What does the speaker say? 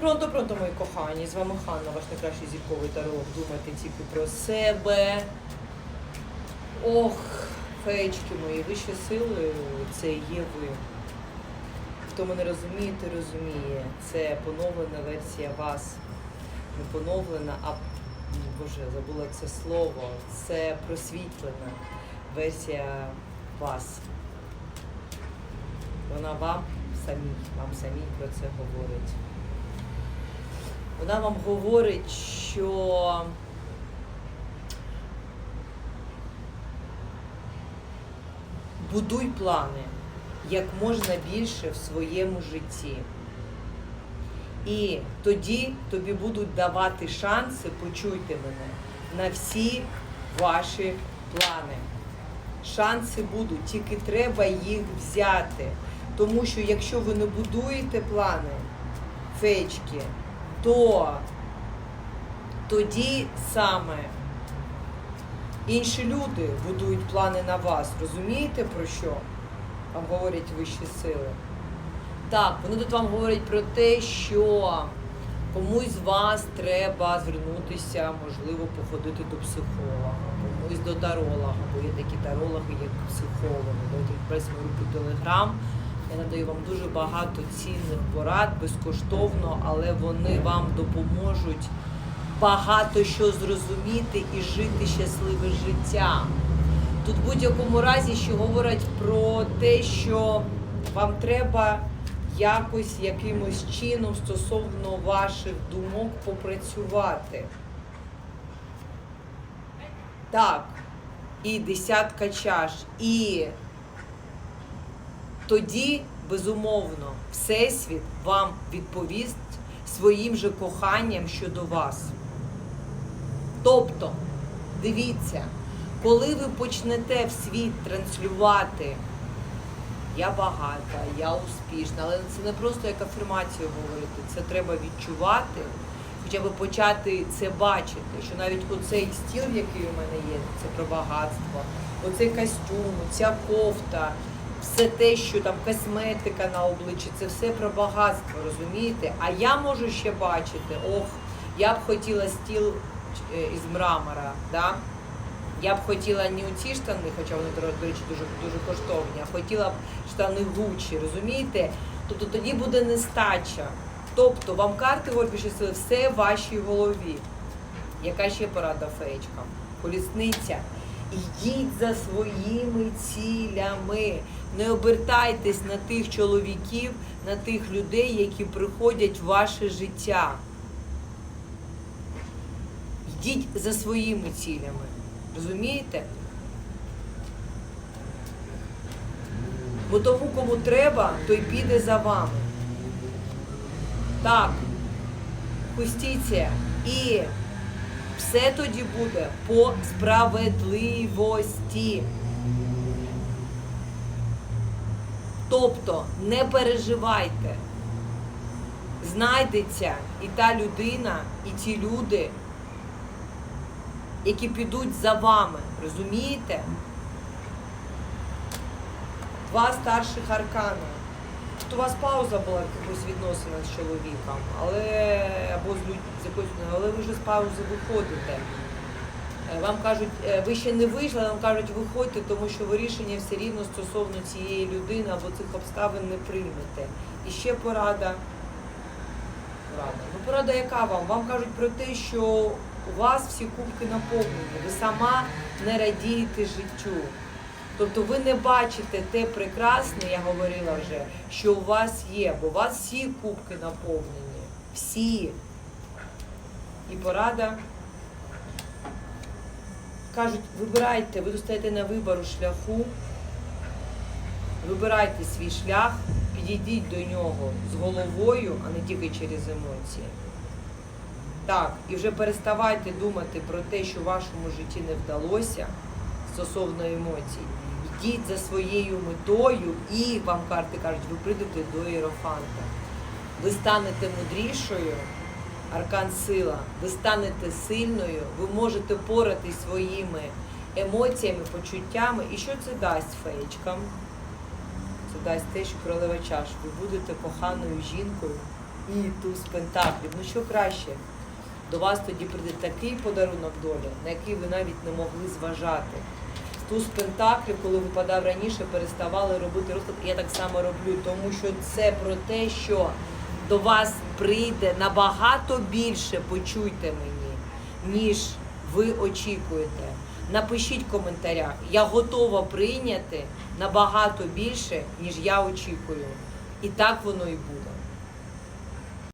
Пронто, пронто, мої кохані, з вами Ханна, ваш найкращий зірковий таролог. Думайте тільки про себе. Ох, феєчки мої, вищі сили, це є ви. Хто мене розуміє, той розуміє. Це поновлена версія вас. Не поновлена, а боже, забула це слово. Це просвітлена версія вас. Вона вам самій, вам самій про це говорить. Вона вам говорить, що будуй плани як можна більше в своєму житті. І тоді тобі будуть давати шанси, почуйте мене, на всі ваші плани. Шанси будуть, тільки треба їх взяти. Тому що якщо ви не будуєте плани, феєчки, то тоді саме інші люди будують плани на вас. Розумієте про що? Вам говорять вищі сили. Так, вони тут вам говорять про те, що комусь з вас треба звернутися, можливо, походити до психолога, комусь до таролога, бо є такі тарологи, як психологи. Давайте прес групу Телеграм. Я надаю вам дуже багато цінних порад безкоштовно, але вони вам допоможуть багато що зрозуміти і жити щасливе життя. Тут в будь-якому разі ще говорять про те, що вам треба якось якимось чином стосовно ваших думок попрацювати. Так, і десятка чаш. І тоді, безумовно, Всесвіт вам відповість своїм же коханням щодо вас. Тобто, дивіться, коли ви почнете в світ транслювати я багата, я успішна, але це не просто як афірмацію говорити, це треба відчувати, хоча б почати це бачити, що навіть оцей стіл, який у мене є, це про багатство, оцей костюм, ця кофта, все те, що там косметика на обличчі, це все про багатство, розумієте? А я можу ще бачити, ох, я б хотіла стіл е, із мрамора, да? Я б хотіла не ці штани, хоча вони, до речі, дуже, дуже коштовні, а хотіла б штани Гуччі, розумієте? Тобто тоді буде нестача. Тобто вам карти говорять, що все в вашій голові. Яка ще порада феєчкам? Колісниця. Йдіть за своїми цілями. Не обертайтесь на тих чоловіків, на тих людей, які приходять в ваше життя. Йдіть за своїми цілями. Розумієте? Бо тому, кому треба, той піде за вами. Так, Хустіться. І все тоді буде по справедливості. Тобто не переживайте. Знайдеться і та людина, і ті люди, які підуть за вами. Розумієте? Два старших аркани. Тут у вас пауза була в якихось з чоловіком, але або з людьми з якоюсь, але ви вже з паузи виходите. Е, Вам кажуть, е, ви ще не вийшли, вам кажуть, виходьте, тому що ви рішення все рівно стосовно цієї людини або цих обставин не приймете. І ще порада. Порада. Ну, порада яка вам? Вам кажуть про те, що у вас всі кубки наповнені, ви сама не радієте життю. Тобто ви не бачите те прекрасне, я говорила вже, що у вас є, бо у вас всі кубки наповнені. Всі. І порада. Кажуть, вибирайте, ви достаєте на вибору шляху, вибирайте свій шлях, підійдіть до нього з головою, а не тільки через емоції. Так, і вже переставайте думати про те, що в вашому житті не вдалося стосовно емоцій. Йдіть за своєю метою і вам карти кажуть, ви прийдете до Єрофанта. Ви станете мудрішою, аркан сила, ви станете сильною, ви можете поратись своїми емоціями, почуттями. І що це дасть феєчкам? Це дасть те, що королева чаш. Ви будете коханою жінкою, і туз пентаклів. Ну що краще? До вас тоді прийде такий подарунок долі, на який ви навіть не могли зважати. Туз пентаклів, коли випадав раніше, переставали робити розклад. Я так само роблю, тому що це про те, що до вас прийде набагато більше, почуйте мені, ніж ви очікуєте. Напишіть в коментарях, я готова прийняти набагато більше, ніж я очікую. І так воно і буде.